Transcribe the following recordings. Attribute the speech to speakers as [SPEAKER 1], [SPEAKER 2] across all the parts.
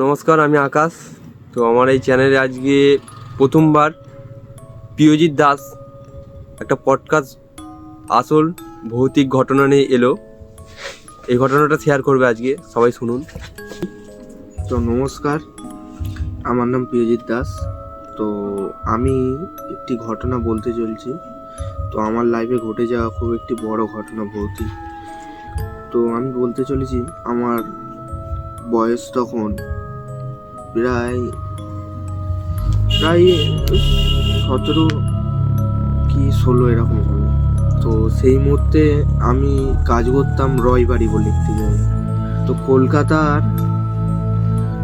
[SPEAKER 1] নমস্কার, আমি আকাশ। তো আমার এই চ্যানেলে আজকে প্রথমবার প্রিয়জিৎ দাস একটা পডকাস্ট আসল ভৌতিক ঘটনা নিয়ে এলো। এই ঘটনাটা শেয়ার করবে আজকে, সবাই শুনুন।
[SPEAKER 2] তো নমস্কার, আমার নাম প্রিয়জিৎ দাস। তো আমি একটি ঘটনা বলতে চলছি। তো আমার লাইফে ঘটে যাওয়া খুব একটি বড় ঘটনা ভৌতিক। তো আমি বলতে চলেছি, আমার বয়স তখন প্রায় প্রায় সতেরো কি ষোলো এরকম হবে। তো সেই মুহূর্তে আমি কাজ করতাম রয়বাড়ি বলে একটি জায়গায়। তো কলকাতার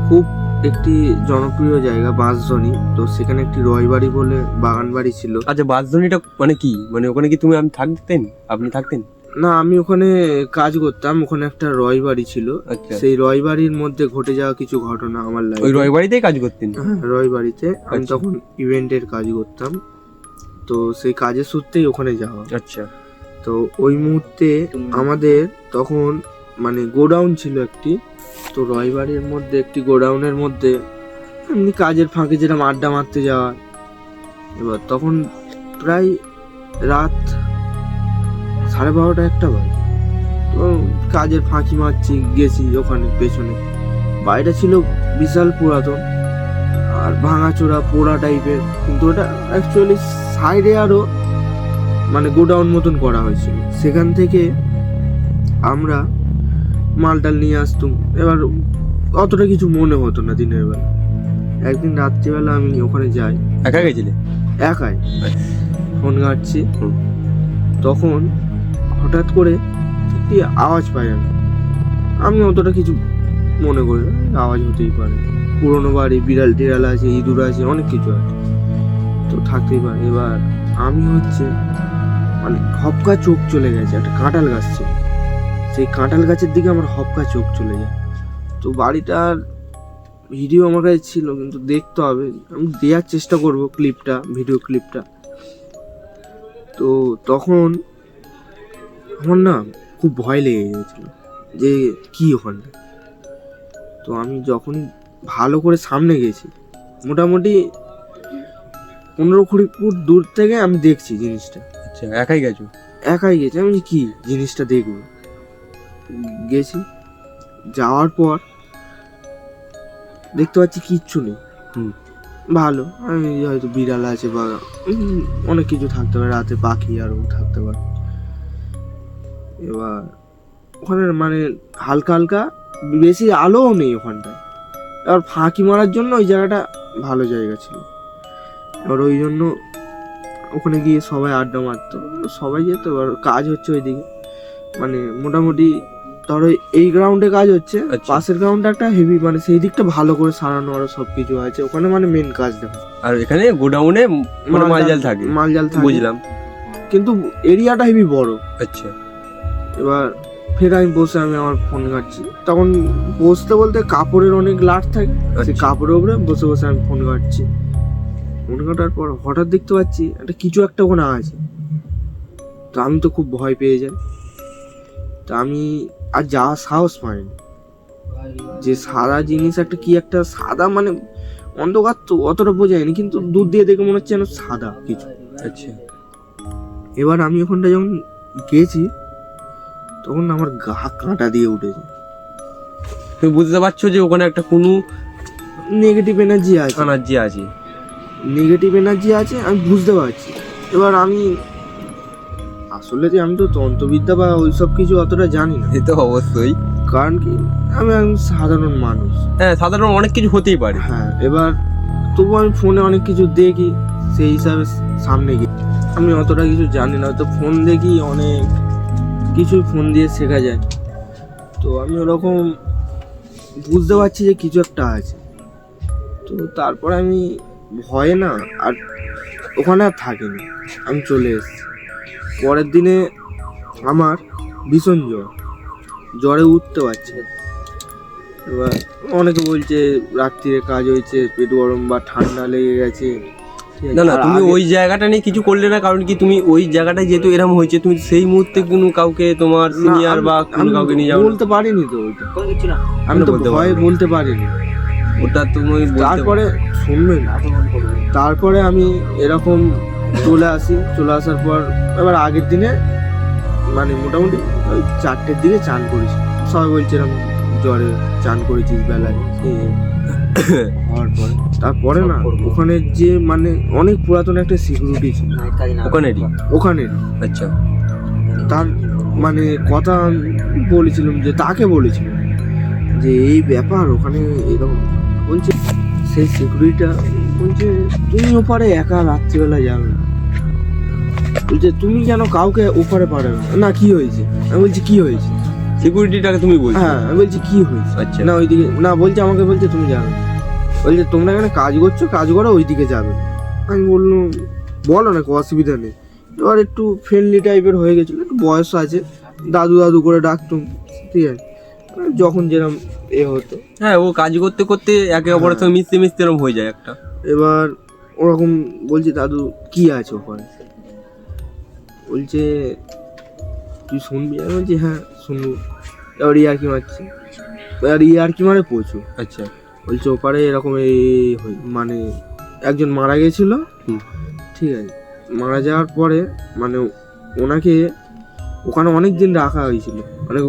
[SPEAKER 2] খুব একটি জনপ্রিয় জায়গা বাঁশজনি তো সেখানে একটি রয়বাড়ি বলে বাগান বাড়ি ছিল।
[SPEAKER 1] আচ্ছা বাসধ্বনিটা মানে কি? মানে ওখানে কি তুমি আমি থাকতেন? আপনি থাকতেন?
[SPEAKER 2] না আমি ওখানে কাজ করতাম ওখানে একটা রয়বাড়ি ছিল।
[SPEAKER 1] আচ্ছা।
[SPEAKER 2] সেই রয়বাড়ির মধ্যে ঘটে যাওয়া কিছু ঘটনা আমার
[SPEAKER 1] ওই
[SPEAKER 2] লাইফে
[SPEAKER 1] রয়বাড়িতেই কাজ করতেন?
[SPEAKER 2] হ্যাঁ রয়বাড়িতে আমি
[SPEAKER 1] আচ্ছা।
[SPEAKER 2] তখন ইভেন্টের কাজ করতাম। তো সেই কাজের সূত্রেই ওখানে যাওয়া।
[SPEAKER 1] আচ্ছা।
[SPEAKER 2] তো ওই মুহূর্তে আমাদের তখন মানে গোডাউন ছিল একটি। তো রয়বাড়ির মধ্যে একটি গোডাউনের মধ্যে এমনি কাজের ফাঁকে যেরকম আড্ডা মারতে যাওয়া। এবার তখন প্রায় রাত সাড়ে বারোটা একটা বাজে। তো কাজের ফাঁকি মারছি গেছি ওখানে পেছনে। বাড়িটা ছিল বিশাল পুরাতন আর ভাঙাচোরা পোড়া টাইপের। কিন্তু ওটা অ্যাকচুয়ালি সাইডে আরও মানে গোডাউন মতন করা হয়েছিল। সেখান থেকে আমরা মালটাল নিয়ে আসতুম। এবার অতটা কিছু মনে হতো না দিনের বেলা। একদিন রাত্রিবেলা আমি ওখানে যাই।
[SPEAKER 1] একা গেছিলে?
[SPEAKER 2] একাই। ফোন ঘাটছি। তখন হঠাৎ করে একটি আওয়াজ পাই আমি। আমি অতটা কিছু মনে করি না, আওয়াজ হতেই পারে। পুরোনো বাড়ি বিড়াল টিড়াল আছে ইঁদুর আছে অনেক কিছু আছে। তো থাকতেই পারে। এবার আমি হচ্ছে মানে হপকা চোখ চলে গেছে একটা কাঁঠাল গাছ ছিল। সেই কাঁঠাল গাছের দিকে আমার হপকা চোখ চলে যায়। তো বাড়িটার ভিডিও আমার কাছে ছিল কিন্তু দেখতে হবে। আমি দেওয়ার চেষ্টা করব ক্লিপটা ভিডিও ক্লিপটা। তো তখন আমার না খুব ভয় লেগে গেছিল যে কি ওখানটা তো আমি যখন ভালো করে সামনে গেছি মোটামুটি পনেরো কুড়ি ফুট দূর থেকে আমি দেখছি জিনিসটা।
[SPEAKER 1] আচ্ছা একাই গেছো?
[SPEAKER 2] একাই গেছি আমি কি জিনিসটা দেখব? গেছি যাওয়ার পর দেখতে পাচ্ছি কিচ্ছু নেই।
[SPEAKER 1] হুম।
[SPEAKER 2] ভালো আমি হয়তো বিড়াল আছে বা অনেক কিছু থাকতে পারে রাতে পাখি আরও থাকতে পারে। এবার ওখানে মানে হালকা হালকা বেশি আলোও নেই ওখানটায়। এবার ফাঁকি মারার জন্য ওই জায়গাটা ভালো জায়গা ছিল। এবার ওই জন্য ওখানে গিয়ে সবাই আড্ডা মারতো। সবাই যেত এবার কাজ হচ্ছে ওইদিকে। মানে মোটামুটি ধরো এই গ্রাউন্ডে কাজ হচ্ছে
[SPEAKER 1] আচ্ছা।
[SPEAKER 2] পাশের গ্রাউন্ডে একটা হেভি মানে সেই দিকটা ভালো করে সারানো আরও সব কিছু আছে। ওখানে মানে মেন কাজ দেখো।
[SPEAKER 1] আর এখানে গোডাউনে মানে মালজাল থাকে
[SPEAKER 2] মালজাল থাকে।
[SPEAKER 1] বুঝলাম।
[SPEAKER 2] কিন্তু এরিয়াটা হেভি বড়।
[SPEAKER 1] আচ্ছা।
[SPEAKER 2] এবার ফের আমি বসে আমি আমার ফোন ঘাটছি। তখন বসতে বলতে কাপড়ের অনেক লাট থাকে সেই
[SPEAKER 1] আচ্ছা।
[SPEAKER 2] কাপড়ের উপরে বসে বসে আমি ফোন ঘাটছি। ফোন ঘাটার পর হঠাৎ দেখতে পাচ্ছি একটা কিছু একটা ওখানে আছে। তো আমি তো খুব ভয় পেয়ে যাই। তো আমি আর যা সাহস পাইনি। যে সাদা জিনিস একটা কি একটা সাদা মানে অন্ধকার তো অতটা বোঝায়নি কিন্তু দূর দিয়ে দেখে মনে হচ্ছে যেন সাদা কিছু।
[SPEAKER 1] আচ্ছা।
[SPEAKER 2] এবার আমি ওখানটা যখন গেছি তখন আমার গা কাঁটা দিয়ে উঠেছে।
[SPEAKER 1] তুমি বুঝতে পারছ যে ওখানে একটা কোনো
[SPEAKER 2] নেগেটিভ এনার্জি আছে।
[SPEAKER 1] এনার্জি আছে।
[SPEAKER 2] নেগেটিভ এনার্জি আছে আমি বুঝতে পারছি। এবার আমি আসলে যে আমি তো তন্ত্রবিদ্যা বা ওইসব কিছু অতটা জানি না।
[SPEAKER 1] এ তো অবশ্যই।
[SPEAKER 2] কারণ কি আমি একজন সাধারণ মানুষ।
[SPEAKER 1] হ্যাঁ সাধারণ অনেক কিছু হতেই পারে।
[SPEAKER 2] হ্যাঁ এবার তবু আমি ফোনে অনেক কিছু দেখি সেই হিসাবে সামনে গিয়ে। আমি অতটা কিছু জানি না তো ফোন দেখি অনেক। কিছু ফোন দিয়ে শেখা যায়। তো আমি ওরকম বুঝতে পারছি যে কিছু একটা আছে। তো তারপর আমি ভয়ে না আর ওখানে আর থাকিনি। আমি চলে এসেছি। পরের দিনে আমার ভীষণ জ্বর। জ্বরে উঠতে পারছে এবার অনেকে বলছে রাত্রিরে কাজ হয়েছে, পেট গরম বা ঠান্ডা লেগে গেছে?
[SPEAKER 1] না না তুমি ওই জায়গাটা নিয়ে কিছু করলে না কারণ কি তুমি ওই জায়গাটায় যেহেতু এরকম হয়েছে তুমি সেই মুহূর্তে কোনো কাউকে তোমার সিনিয়র বা কোনো
[SPEAKER 2] আমি
[SPEAKER 1] কাউকে নিয়ে যাও
[SPEAKER 2] বলতে পারিনি তো ওইটা। আমি তো ভয়ে। বলতে পারিনি।
[SPEAKER 1] ওটা তুমি তারপরে
[SPEAKER 2] তারপরে না। তারপরে আমি এরকম চলে আসি। চলে আসার পর এবার আগের দিনে মানে মোটামুটি ওই চারটের দিকে চান করেছি। সবাই বলছে এরকম জ্বরে চান করেছিস বেলায়। হওয়ার পরে। তারপরে না ওখানে যে মানে অনেক পুরাতন একটা সিকিউরিটি ছিল।
[SPEAKER 1] ওখানেরই?
[SPEAKER 2] ওখানে
[SPEAKER 1] আচ্ছা।
[SPEAKER 2] তার মানে কথা বলেছিলাম যে তাকে বলেছিলাম যে এই ব্যাপার ওখানে এরকম বলছে সেই সিকিউরিটিটা বলছে তুমি ওপারে একা রাত্রিবেলা যাবে না। বলছে তুমি কেন কাউকে ওপারে পারে না? কি হয়েছে? আমি বলছি কি হয়েছে?
[SPEAKER 1] সিকিউরিটিটাকে তুমি বলছো?
[SPEAKER 2] হ্যাঁ আমি বলছি কি হয়েছে?
[SPEAKER 1] আচ্ছা।
[SPEAKER 2] না ওইদিকে না বলছে আমাকে বলছে তুমি যাবে না। বলছে তোমরা এখানে কাজ করছ কাজ করো ওইদিকে যাবে। আমি বললাম বলো না অসুবিধা নেই। এবার একটু ফ্রেন্ডলি টাইপের হয়ে গেছিল একটু বয়স আছে দাদু দাদু করে ডাকতুম ঠিক আছে যখন যেরকম এ হতো।
[SPEAKER 1] হ্যাঁ ও কাজ করতে করতে একে অপরের সঙ্গে মিশতে মিশতে এরকম হয়ে যায় একটা।
[SPEAKER 2] এবার ওরকম বলছে দাদু কি আছে ওখানে? বলছে তুই শুনবি? আমি বলছি হ্যাঁ শুনব। এবার ইয়ার্কি মারছি। এবার ইয়ার্কি মারে প্রচুর।
[SPEAKER 1] আচ্ছা।
[SPEAKER 2] বলছে ওপারে এরকম এই মানে একজন মারা গেছিল। ঠিক আছে। মারা যাওয়ার পরে মানে ওনাকে ওখানে অনেক দিন রাখা হয়েছিল। মানে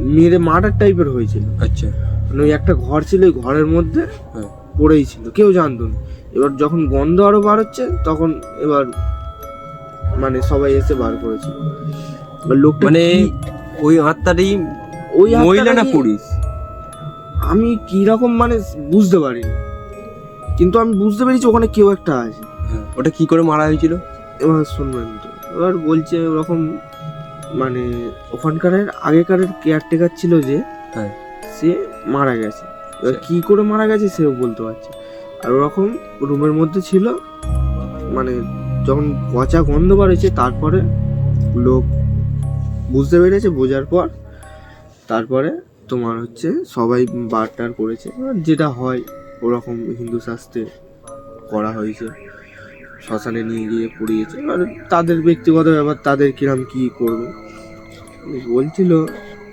[SPEAKER 2] মেরে মার্ডার টাইপের হয়েছিল।
[SPEAKER 1] আচ্ছা।
[SPEAKER 2] মানে ওই একটা ঘর ছিল ওই ঘরের মধ্যে
[SPEAKER 1] হ্যাঁ।
[SPEAKER 2] পড়েই ছিল কেউ জানতো না। এবার যখন গন্ধ আরও বার হচ্ছে তখন এবার মানে সবাই এসে বার করেছিল। লোকটা
[SPEAKER 1] মানে ওই আত্মাটাই
[SPEAKER 2] ওই
[SPEAKER 1] মহিলা না পুরুষ?
[SPEAKER 2] আমি কি রকম মানে বুঝতে পারিনি। কিন্তু আমি বুঝতে পেরেছি ওখানে কেউ একটা আছে।
[SPEAKER 1] হ্যাঁ ওটা কি করে মারা হয়েছিল?
[SPEAKER 2] এবার শুনবেন তো। এবার বলছে ওরকম মানে ওখানকার আগেকার কেয়ারটেকার ছিল যে
[SPEAKER 1] হ্যাঁ।
[SPEAKER 2] সে মারা গেছে। এবার কী করে মারা গেছে সেও বলতে পারছে আর ওরকম রুমের মধ্যে ছিল মানে যখন পচা গন্ধ বাড়েছে তারপরে লোক বুঝতে পেরেছে বোঝার পর তারপরে তোমার হচ্ছে সবাই বারটার করেছে, যেটা হয় ওরকম হিন্দু শাস্ত্রে করা হয়েছে, শ্মশানে নিয়ে গিয়ে পড়িয়েছে। এবার তাদের ব্যক্তিগত ব্যাপার, তাদের কিরম কি করবে? বলছিল,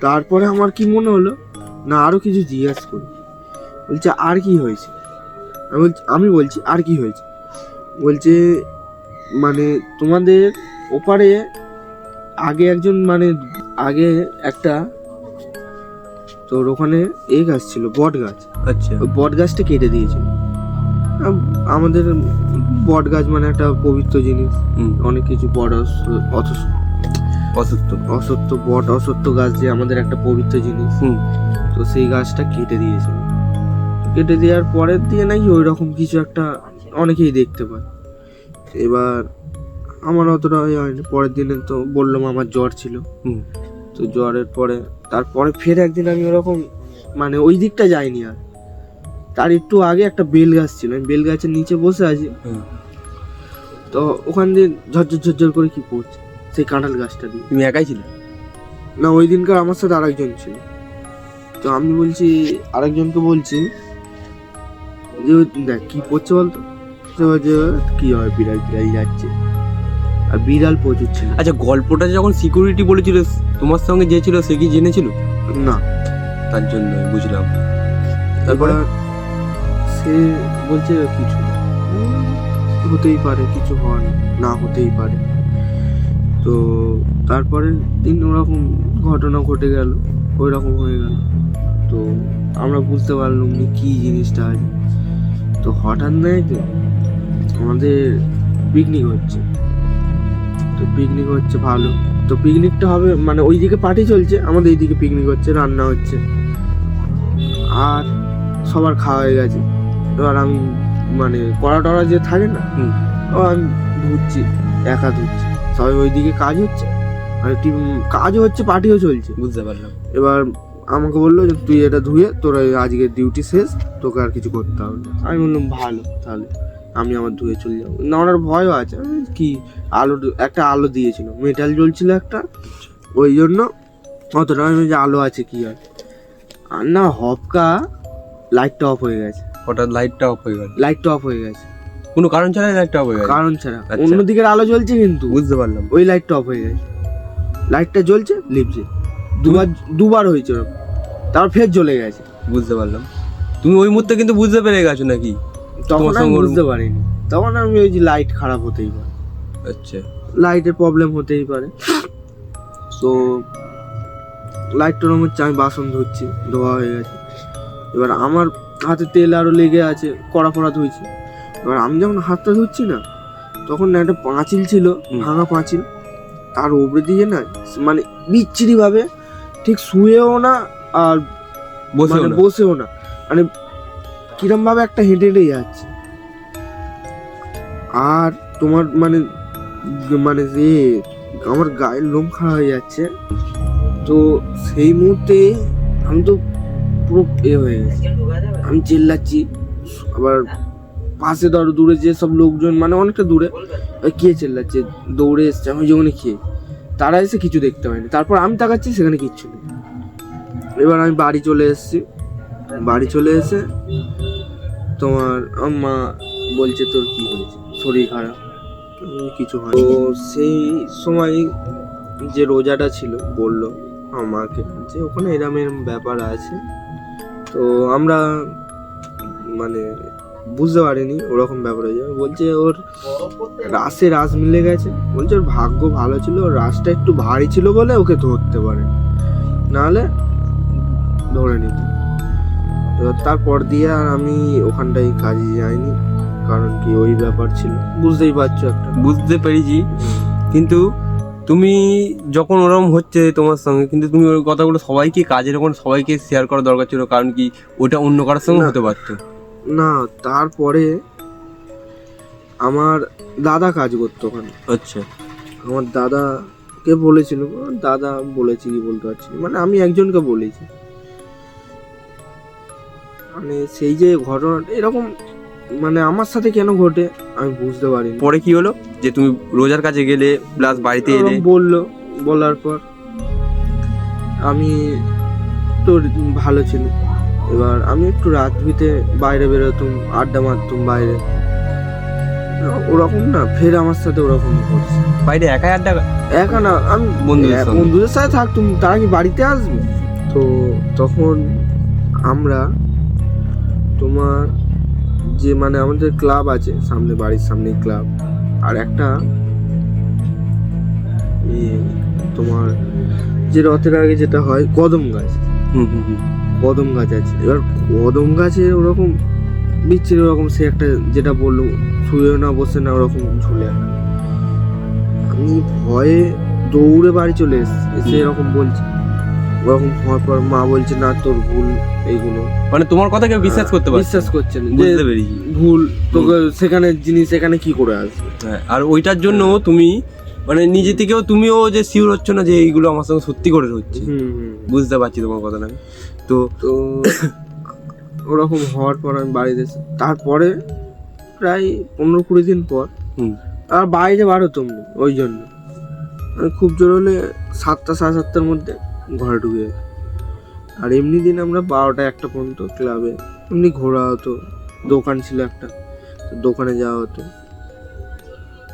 [SPEAKER 2] তারপরে আমার কি মনে হলো? না, আরও কিছু জিজ্ঞাস করি। বলছে, আর কি হয়েছে? আমি বলছি আমি বলছি, আর কি হয়েছে? বলছে মানে তোমাদের ওপারে আগে একজন মানে আগে একটা তোর ওখানে এ গাছ ছিল বট গাছ।
[SPEAKER 1] আচ্ছা।
[SPEAKER 2] ওই বট গাছটা কেটে দিয়েছে। আমাদের বট গাছ মানে একটা পবিত্র জিনিস। অনেক কিছু বট অস- অথস-
[SPEAKER 1] অসুস্থ
[SPEAKER 2] অসত্য বট অসত্য গাছ যে আমাদের একটা পবিত্র জিনিস।
[SPEAKER 1] হুম।
[SPEAKER 2] তো সেই গাছটা কেটে দিয়েছিল কেটে দেওয়ার পরের দিয়ে নাকি ওই রকম কিছু একটা অনেকেই দেখতে পায়। এবার আমার অতটা ইয়ে হয়নি। পরের দিনে তো বললাম আমার জ্বর ছিল।
[SPEAKER 1] হুম।
[SPEAKER 2] তো জ্বরের পরে তারপরে ফের একদিন আমি ওরকম মানে ওই দিকটা যাইনি আর। তার একটু আগে একটা বেল গাছ ছিল আমি বেল গাছের নিচে বসে আছি। তো ওখান দিয়ে ঝরঝর ঝরঝর করে কি পড়ছে সেই কাঁঠাল গাছটা দিয়ে।
[SPEAKER 1] তুমি একাই ছিলে?
[SPEAKER 2] না ওই দিনকার আমার সাথে আরেকজন ছিল। তো আমি বলছি আরেকজনকে বলছি যে দেখ কি পড়ছে বলতো? তো বলছে কি হয় বিড়াল বিড়াল যাচ্ছে। আর বিড়াল প্রচুর ছিল।
[SPEAKER 1] আচ্ছা গল্পটা যখন সিকিউরিটি বলেছিল তোমার সঙ্গে যে ছিল সে কি জেনেছিল?
[SPEAKER 2] না।
[SPEAKER 1] তার জন্য বুঝলাম।
[SPEAKER 2] তারপরে? সে বলছে কিছু না। হতেই পারে কিছু হয় না হতেই পারে। তো তারপরে দিন ওরকম ঘটনা ঘটে গেল ওই রকম হয়ে গেল। তো আমরা বুঝতে পারলাম যে কী জিনিসটা আছে। তো হঠাৎ নাই তো আমাদের পিকনিক হচ্ছে। তো পিকনিক হচ্ছে ভালো। তো পিকনিকটা হবে মানে ওইদিকে পার্টি চলছে আমাদের এইদিকে পিকনিক হচ্ছে রান্না হচ্ছে। আর সবার খাওয়া হয়ে গেছে। এবার আমি মানে কড়া টড়া যে থাকে না। ও আমি ধুচ্ছি একা ধুচ্ছি। সবাই ওইদিকে কাজ হচ্ছে আর টিম- কাজও হচ্ছে পার্টিও চলছে।
[SPEAKER 1] বুঝতে পারলাম।
[SPEAKER 2] এবার আমাকে বলল যে তুই এটা ধুয়ে তোর এই আজকের ডিউটি শেষ তোকে আর কিছু করতে হবে না। আমি বললাম ভালো তাহলে। আমি আমার ধুয়ে চলে যাব। না ওনার ভয়ও আছে। কি আলো একটা আলো দিয়েছিল মেটাল জ্বলছিল একটা। ওই জন্য অতটা আমি বলছি, আলো আছে কি আর? আর না হপকা লাইটটা অফ হয়ে গেছে।
[SPEAKER 1] হঠাৎ লাইটটা অফ হয়ে গেছে
[SPEAKER 2] লাইটটা অফ হয়ে গেছে।
[SPEAKER 1] কোনো কারণ ছাড়াই লাইটটা অফ হয়ে গেছে?
[SPEAKER 2] কারণ ছাড়া।
[SPEAKER 1] আচ্ছা।
[SPEAKER 2] অন্যদিকের আলো জ্বলছে কিন্তু।
[SPEAKER 1] বুঝতে পারলাম।
[SPEAKER 2] ওই লাইটটা অফ হয়ে গেছে। লাইটটা জ্বলছে লিপছে। দুবার দুবার হয়েছে ওরকম। তারপর ফের জ্বলে গেছে।
[SPEAKER 1] বুঝতে পারলাম। তুমি ওই মুহূর্তে কিন্তু বুঝতে পেরে গেছো নাকি?
[SPEAKER 2] তখন আমি বুঝতে পারিনি। তখন আমি ওই যে লাইট খারাপ হতেই পারে।
[SPEAKER 1] আচ্ছা।
[SPEAKER 2] লাইটের প্রবলেম হতেই পারে। তো লাইটটার হচ্ছে আমি বাসন ধুচ্ছি ধোয়া হয়ে গেছে। এবার আমার হাতে তেল আরও লেগে আছে কড়া ফড়া ধুইছি। এবার আমি যখন হাতটা ধুচ্ছি না তখন না একটা পাঁচিল ছিল ভাঙা পাঁচিল। তার উপরে দিয়ে না মানে বিচ্ছিরি ভাবে ঠিক শুয়েও না আর
[SPEAKER 1] বসে
[SPEAKER 2] মানে বসেও না। মানে কিরম ভাবে একটা হেঁটে হেঁটে যাচ্ছে। আর তোমার মানে মানে যে আমার গায়ের লোম খারাপ হয়ে যাচ্ছে, তো সেই মুহূর্তে আমি তো পুরো এ হয়ে গেছি। আমি চিল্লাচ্ছি, আবার পাশে ধরো দূরে যে সব লোকজন মানে অনেকটা দূরে কে চিল্লাচ্ছে? দৌড়ে এসছে, আমি যখন খেয়ে। তারা এসে কিছু দেখতে পাইনি তারপর আমি তাকাচ্ছি, সেখানে কিচ্ছু নেই। এবার আমি বাড়ি চলে এসেছি। বাড়ি চলে এসে তোমার মা বলছে তোর কি হয়েছে? শরীর খারাপ? কিছু হয় তো সেই সময় যে রোজাটা ছিল, বলল আমার মাকে যে ওখানে এরম এরম ব্যাপার আছে। তো আমরা মানে বুঝতে পারিনি ওরকম ব্যাপার হয়ে যাবে বলছে ওর রাসে রাস মিলে গেছে। বলছে ওর ভাগ্য ভালো ছিল, ওর রাসটা একটু ভারী ছিল বলে ওকে ধরতে পারে নাহলে ধরে নিত। এবার তারপর দিয়ে আর আমি ওখানটায় কাজে যাইনি কারণ কি ওই ব্যাপার ছিল। বুঝতেই পারছ একটা।
[SPEAKER 1] বুঝতে পেরেছি। কিন্তু তুমি যখন ওরকম হচ্ছে তোমার সঙ্গে কিন্তু তুমি ওই কথাগুলো সবাইকে কাজের ওখানে সবাইকে শেয়ার করা দরকার ছিল কারণ কি ওটা অন্য কারোর সঙ্গে হতে পারতো।
[SPEAKER 2] না তারপরে আমার দাদা কাজ করতো ওখানে।
[SPEAKER 1] আচ্ছা।
[SPEAKER 2] আমার দাদাকে বলেছিল দাদা বলেছি কি বলতে পারছি মানে আমি একজনকে বলেছি। মানে সেই যে ঘটনাটা এরকম মানে আমার সাথে কেন ঘটে আমি বুঝতে পারিনি।
[SPEAKER 1] পরে কি হলো? যে তুমি রোজার কাছে গেলে প্লাস বাড়িতে এলে?
[SPEAKER 2] বলল বলার পর আমি তো ভালো ছিল এবার আমি একটু রাত ভিতে বাইরে বেরোতাম আড্ডা মারতাম বাইরে। ওরকম না ফের আমার সাথে ওরকম করছে
[SPEAKER 1] বাইরে একাই আড্ডা
[SPEAKER 2] একা না আমি
[SPEAKER 1] বন্ধুদের
[SPEAKER 2] এক- বন্ধুদের সাথে থাকতাম তারা কি বাড়িতে আসবে? তো তখন আমরা তোমার যে মানে আমাদের ক্লাব আছে সামনে বাড়ির সামনে ক্লাব আর একটা তোমার যে রথের আগে যেটা হয় কদম গাছ
[SPEAKER 1] হুম হুম হুম।
[SPEAKER 2] কদম গাছ আছে এবার কদম গাছে ওরকম বিচ্ছিরি ওরকম সে একটা যেটা বলল শুয়ে না বসে না ওরকম ঝুলে। আমি ভয়ে দৌড়ে বাড়ি চলে এসেছি এসে এরকম বলছে ওরকম হওয়ার পর মা বলছে না তোর ভুল এইগুলো।
[SPEAKER 1] মানে তোমার কথা কেউ বিশ্বাস করতে পারছে
[SPEAKER 2] বিশ্বাস করছে না
[SPEAKER 1] বুঝতে পেরেছি।
[SPEAKER 2] ভুল তোকে সেখানে জিনিস এখানে কি করে আসবে?
[SPEAKER 1] হ্যাঁ, আর ওইটার জন্য তুমি মানে নিজে থেকেও তুমিও যে শিওর হচ্ছ না যে এইগুলো আমার সঙ্গে সত্যি করে হচ্ছে। বুঝতে পারছি তোমার কথা না তো
[SPEAKER 2] তো ওরকম হওয়ার পর আমি বাড়িতে তারপরে প্রায় পনেরো কুড়ি দিন পর আর বাইরে বার হতাম না ওই জন্য। খুব জোর হলে সাতটা সাড়ে সাতটার মধ্যে ঘরে ঢুকে যেতাম। আর এমনি দিন আমরা বারোটা একটা পর্যন্ত ক্লাবে এমনি ঘোরা হতো দোকান ছিল একটা দোকানে যাওয়া হতো।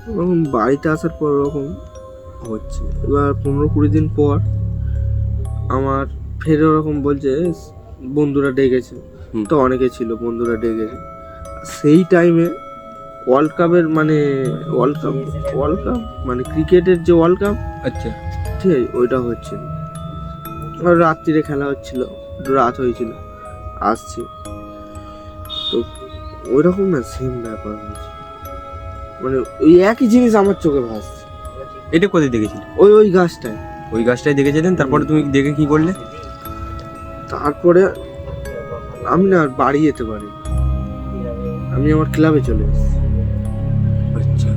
[SPEAKER 2] ওরকম বাড়িতে আসার পর ওরকম হচ্ছে। এবার পনেরো কুড়ি দিন পর আমার ফের ওরকম বলছে বন্ধুরা ডেকেছে। তো অনেকে ছিল বন্ধুরা ডেকেছে। সেই টাইমে ওয়ার্ল্ড কাপের মানে ওয়ার্ল্ড কাপ ওয়ার্ল্ড কাপ মানে ক্রিকেটের যে ওয়ার্ল্ড কাপ
[SPEAKER 1] আচ্ছা।
[SPEAKER 2] ঠিক আছে ওইটা হচ্ছে রাত্রিরে খেলা হচ্ছিল রাত হয়েছিল আসছি। তো ওই রকম না সেম ব্যাপার হয়েছে। মানে ওই একই জিনিস আমার চোখে ভাসছে।
[SPEAKER 1] এটা কোথায় দেখেছিলে?
[SPEAKER 2] ওই ওই গাছটায়।
[SPEAKER 1] ওই গাছটাই দেখেছিলেন তারপরে তুমি দেখে কি করলে?
[SPEAKER 2] তারপরে আমি না আর বাড়ি যেতে পারি আমি আমার ক্লাবে চলে এসেছি।
[SPEAKER 1] আচ্ছা।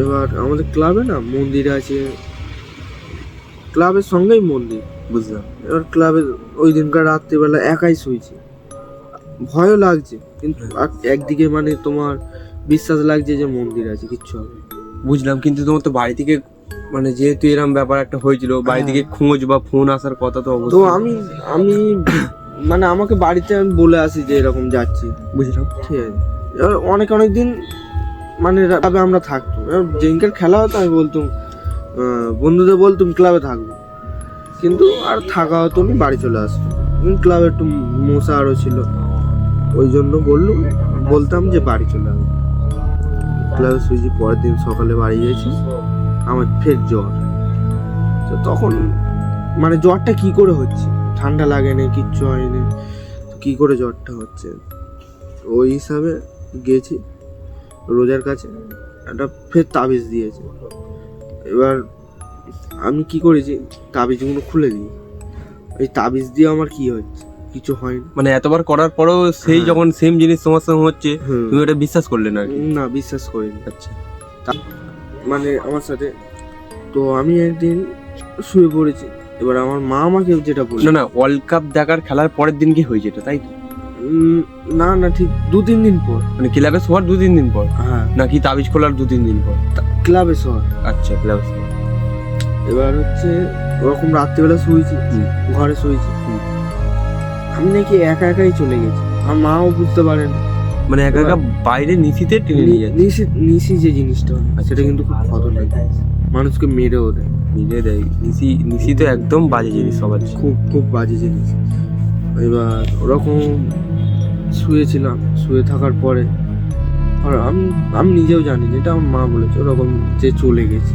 [SPEAKER 2] এবার আমাদের ক্লাবে না মন্দির আছে। ক্লাবের সঙ্গেই মন্দির।
[SPEAKER 1] বুঝলাম।
[SPEAKER 2] এবার ক্লাবে ওই দিনকার রাত্রিবেলা একাই শুয়েছি ভয়ও লাগছে কিন্তু আর একদিকে মানে তোমার বিশ্বাস লাগছে যে মন্দির আছে কিচ্ছু হবে।
[SPEAKER 1] বুঝলাম কিন্তু তোমার তো বাড়ি থেকে মানে যেহেতু এরকম ব্যাপার একটা হয়েছিল বাড়ি থেকে খোঁজ বা ফোন আসার কথা তো
[SPEAKER 2] তো আমি আমি মানে আমাকে বাড়িতে আমি বলে আসি যে এরকম যাচ্ছি।
[SPEAKER 1] বুঝলাম।
[SPEAKER 2] ঠিক আছে। এবার অনেক অনেক দিন মানে আমরা থাকতাম। এবার যেদিনকার খেলা হতো আমি বলতাম বন্ধুদের বলতাম ক্লাবে থাকব। কিন্তু আর থাকা হতো, আমি বাড়ি চলে আসতো ক্লাবে একটু মশা আরও ছিল। ওই জন্য বললুম, বলতাম যে বাড়ি চলে যাবে ক্লাবে শুয়েছি, পরের দিন সকালে বাড়ি গেছি। আমার ফের জ্বর। তো তখন মানে জ্বরটা কি করে হচ্ছে? ঠান্ডা লাগে না, কিচ্ছু হয়নি কী করে জ্বরটা হচ্ছে? ওই হিসাবে গেছি, রোজার কাছে। একটা ফের তাবিজ দিয়েছে। এবার আমি কি করেছি তাবিজগুলো খুলে দিই। ওই তাবিজ দিয়ে আমার কি হচ্ছে কিছু হয়নি
[SPEAKER 1] মানে এতবার করার পরেও সেই
[SPEAKER 2] হ্যাঁ।
[SPEAKER 1] যখন সেম জিনিস তোমার সঙ্গে হচ্ছে। তুমি ওটা বিশ্বাস করলে না
[SPEAKER 2] না বিশ্বাস করিনি
[SPEAKER 1] আচ্ছা।
[SPEAKER 2] মানে আমার সাথে তো আমি একদিন শুয়ে পড়েছি। এবার আমার মা আমাকে যেটা বলল
[SPEAKER 1] না না ওয়ার্ল্ড কাপ দেখার খেলার পরের দিন কি হয়েছে এটা তাই তো
[SPEAKER 2] না না ঠিক দু তিন দিন পর।
[SPEAKER 1] মানে ক্লাবে শোয়ার দু তিন দিন পর?
[SPEAKER 2] হ্যাঁ।
[SPEAKER 1] নাকি তাবিজ খোলার দু তিন দিন পর?
[SPEAKER 2] ক্লাবে শোয়ার।
[SPEAKER 1] আচ্ছা ক্লাবে
[SPEAKER 2] এবার হচ্ছে ওরকম রাত্রিবেলা শুয়েছি। ঘরে শুয়েছি। আমি নাকি একা একাই চলে গেছি আমার মাও বুঝতে পারেন
[SPEAKER 1] মানে একা একা বাইরে নিশিতে টেনে নিয়ে যাচ্ছে?
[SPEAKER 2] নিশি নিশি যে জিনিসটা হয়,
[SPEAKER 1] আচ্ছা।
[SPEAKER 2] সেটা কিন্তু খুব খতরনাক মানুষকে মেরেও দেয়।
[SPEAKER 1] নিয়ে দেয়। নিশি নিশি তো একদম বাজে জিনিস সবার
[SPEAKER 2] খুব খুব বাজে জিনিস। এবার ওরকম শুয়েছিলাম শুয়ে থাকার পরে। আর আমি আমি নিজেও জানি যেটা আমার মা বলেছে ওরকম যে চলে গেছে।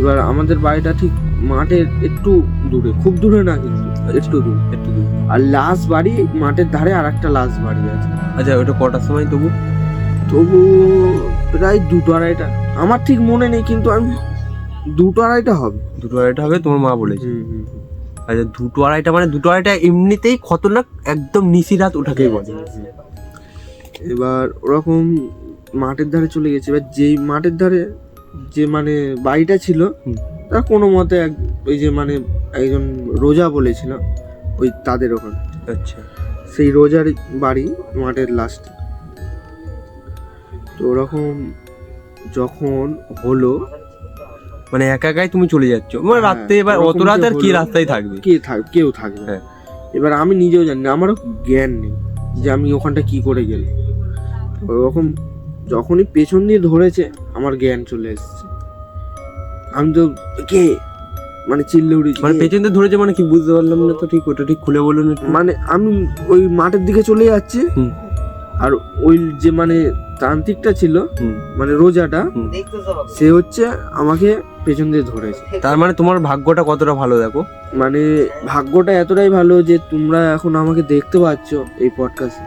[SPEAKER 2] এবার আমাদের বাড়িটা ঠিক মাঠের একটু দূরে খুব দূরে না কিন্তু একটু দূরে
[SPEAKER 1] একটু দূর।
[SPEAKER 2] আর লাশ বাড়ি মাঠের ধারে আর একটা লাশ বাড়ি আছে।
[SPEAKER 1] আচ্ছা ওটা কটার সময় তবু?
[SPEAKER 2] তবু প্রায় দুটো আড়াইটা। আমার ঠিক মনে নেই কিন্তু আমি দুটো আড়াইটা হবে।
[SPEAKER 1] দুটো আড়াইটা হবে তোমার মা বলেছে। আচ্ছা দুটো আড়াইটা মানে দুটো আড়াইটা এমনিতেই খতরনাক একদম নিশি রাত ওটাকেই বলে।
[SPEAKER 2] এবার ওরকম মাঠের ধারে চলে গেছে। এবার যেই মাঠের ধারে যে মানে বাড়িটা ছিল। তার কোনো মতে এক ওই যে মানে একজন রোজা বলেছিল ওই তাদের ওখানে
[SPEAKER 1] আচ্ছা
[SPEAKER 2] সেই রোজার বাড়ি মাঠের লাস্টে তো ওরকম যখন হলো
[SPEAKER 1] মানে একা একাই তুমি চলে যাচ্ছ মানে
[SPEAKER 2] হ্যাঁ,
[SPEAKER 1] রাত্রে এবার অত রাত আর কি। রাস্তায় থাকবে
[SPEAKER 2] কে থাক কেউ থাকবে
[SPEAKER 1] হ্যাঁ।
[SPEAKER 2] এবার আমি নিজেও জানি না আমারও জ্ঞান নেই যে আমি ওখানটা কি করে গেলাম ওরকম যখনই পেছন দিয়ে ধরেছে আমার জ্ঞান চলে এসেছে। আমি তো কে মানে চিল্লে উঠেছি।
[SPEAKER 1] মানে? পেছন দিয়ে ধরেছে মানে কি বুঝতে পারলাম না তো ঠিক ওটা ঠিক খুলে বলুন।
[SPEAKER 2] মানে আমি ওই মাঠের দিকে চলে যাচ্ছি। আর ওই যে মানে তান্ত্রিকটা ছিল
[SPEAKER 1] হুম,
[SPEAKER 2] মানে রোজাটা সে হচ্ছে আমাকে পেছন দিয়ে ধরেছে।
[SPEAKER 1] তার মানে তোমার ভাগ্যটা কতটা ভালো দেখো?
[SPEAKER 2] মানে ভাগ্যটা এতটাই ভালো যে তোমরা এখন আমাকে দেখতে পাচ্ছ এই পডকাস্টে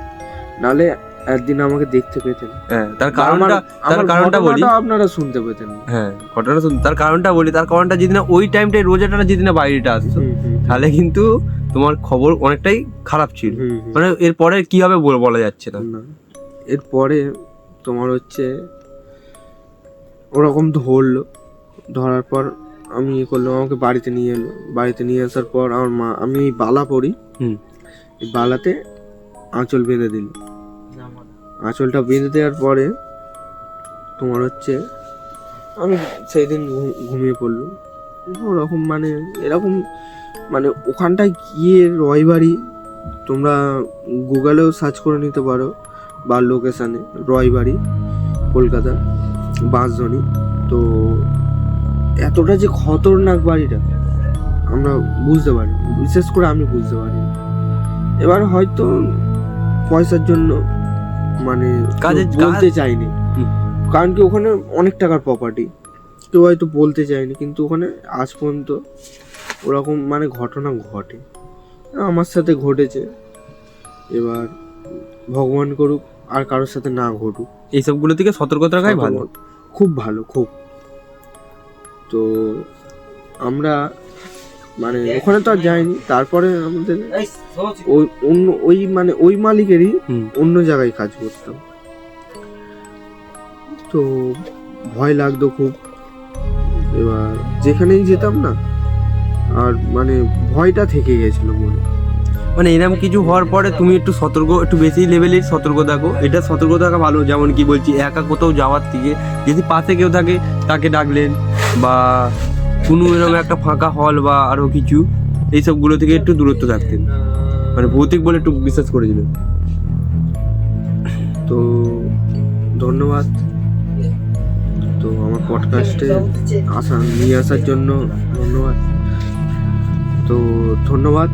[SPEAKER 2] নালে একদিন আমাকে দেখতে পেতেন।
[SPEAKER 1] হ্যাঁ তার কারণটা তার কারণটা বলি।
[SPEAKER 2] আপনারা শুনতে পেতেন।
[SPEAKER 1] হ্যাঁ ঘটনা শুন তার কারণটা বলি। তার কারণটা যদি না ওই টাইমটায় রোজাটা না যদি না বাইরেটা আসতো তাহলে কিন্তু তোমার খবর অনেকটাই খারাপ ছিল। মানে এরপরে কি হবে বলা যাচ্ছে না।
[SPEAKER 2] এরপরে তোমার হচ্ছে ওরকম ধরলো। ধরার পর আমি ইয়ে করলাম আমাকে বাড়িতে নিয়ে এলো। বাড়িতে নিয়ে আসার পর আমার মা আমি বালা পরি।
[SPEAKER 1] হুম।
[SPEAKER 2] বালাতে আঁচল বেঁধে দিল। আঁচলটা বেঁধে দেওয়ার পরে তোমার হচ্ছে আমি সেই দিন ঘুমিয়ে পড়লাম। ওরকম মানে এরকম মানে ওখানটায় গিয়ে রয়বাড়ি তোমরা গুগলেও সার্চ করে নিতে পারো বা লোকেশানে রয়বাড়ি কলকাতা বাঁশধনি তো এতটা যে খতরনাক বাড়িটা আমরা বুঝতে পারি বিশেষ করে আমি বুঝতে পারি এবার হয়তো পয়সার জন্য মানে
[SPEAKER 1] কাজে-
[SPEAKER 2] বলতে চাইনি কারণ কি ওখানে অনেক টাকার প্রপার্টি কেউ হয়তো বলতে চায়নি কিন্তু ওখানে আজ পর্যন্ত ওরকম মানে ঘটনা ঘটে। আমার সাথে ঘটেছে। এবার ভগবান করুক আর কারোর সাথে না ঘটুক।
[SPEAKER 1] এইসবগুলো থেকে সতর্ক থাকাই ভালো।
[SPEAKER 2] খুব ভালো খুব। তো আমরা মানে ওখানে তো আর যায়নি তারপরে আমাদের ওই অন্য ওই মানে ওই মালিকেরই অন্য জায়গায় কাজ করতাম। তো ভয় লাগতো খুব। এবার যেখানেই যেতাম না আর মানে ভয়টা থেকে গেছিল মনে
[SPEAKER 1] মানে এরকম কিছু হওয়ার পরে তুমি একটু সতর্ক একটু বেশি লেভেলের সতর্ক থাকো। এটা সতর্ক থাকা ভালো যেমন কি বলছি একা কোথাও যাওয়ার থেকে যদি পাশে কেউ থাকে তাকে ডাকলেন বা কোনো এরকম একটা ফাঁকা হল বা আরও কিছু, এইসবগুলো থেকে একটু দূরত্ব থাকতেন। মানে ভৌতিক বলে একটু বিশ্বাস করেছিলেন
[SPEAKER 2] তো ধন্যবাদ। তো আমার পডকাস্টে আসা, নিয়ে আসার জন্য ধন্যবাদ। তো ধন্যবাদ।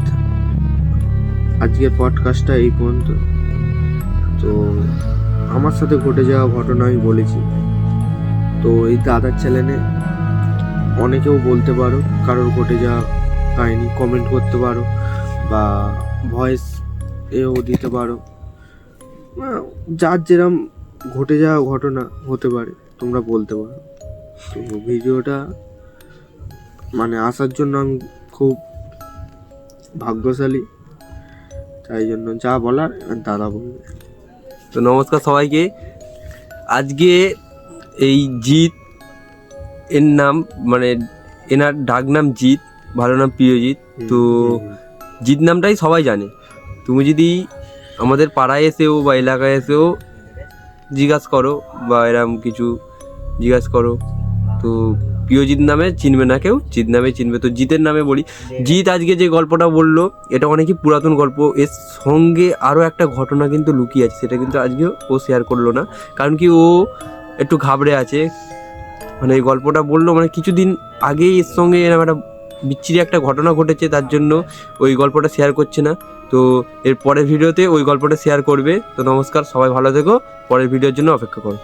[SPEAKER 2] আজকের পডকাস্টটা এই পর্যন্ত। তো আমার সাথে ঘটে যাওয়া ঘটনা আমি বলেছি। তো এই দাদার চ্যানেলে অনেকেও বলতে পারো, কারোর ঘটে যাওয়া কাহিনি কমেন্ট করতে পারো, বা ভয়েস এও দিতে পারো। যার যেরম ঘটে যাওয়া ঘটনা হতে পারে, তোমরা বলতে পারো। তো ভিডিওটা মানে আসার জন্য আমি খুব ভাগ্যশালী, তাই জন্য যা বলার দাদা বলবে।
[SPEAKER 1] তো নমস্কার সবাইকে। আজকে এই জিৎ এর নাম মানে এনার ডাক নাম জিৎ ভালো নাম প্রিয়জিৎ। তো জিৎ নামটাই সবাই জানে। তুমি যদি আমাদের পাড়ায় এসেও বা এলাকায় এসেও জিজ্ঞাসা করো বা এরম কিছু জিজ্ঞাসা করো তো প্রিয়জিৎ নামে চিনবে না কেউ জিৎ নামে চিনবে। তো জিতের নামে বলি জিৎ আজকে যে গল্পটা বলল এটা অনেকই পুরাতন গল্প। এর সঙ্গে আরও একটা ঘটনা কিন্তু লুকিয়ে আছে সেটা কিন্তু আজকে ও শেয়ার করল না। কারণ কি ও একটু ঘাবড়ে আছে মানে এই গল্পটা বলল মানে কিছুদিন আগেই এর সঙ্গে এরকম একটা বিচ্ছিরি একটা ঘটনা ঘটেছে, তার জন্য ওই গল্পটা শেয়ার করছে না। তো এর পরের ভিডিওতে ওই গল্পটা শেয়ার করবে। তো নমস্কার, সবাই ভালো থেকো। পরের ভিডিওর জন্য অপেক্ষা করো।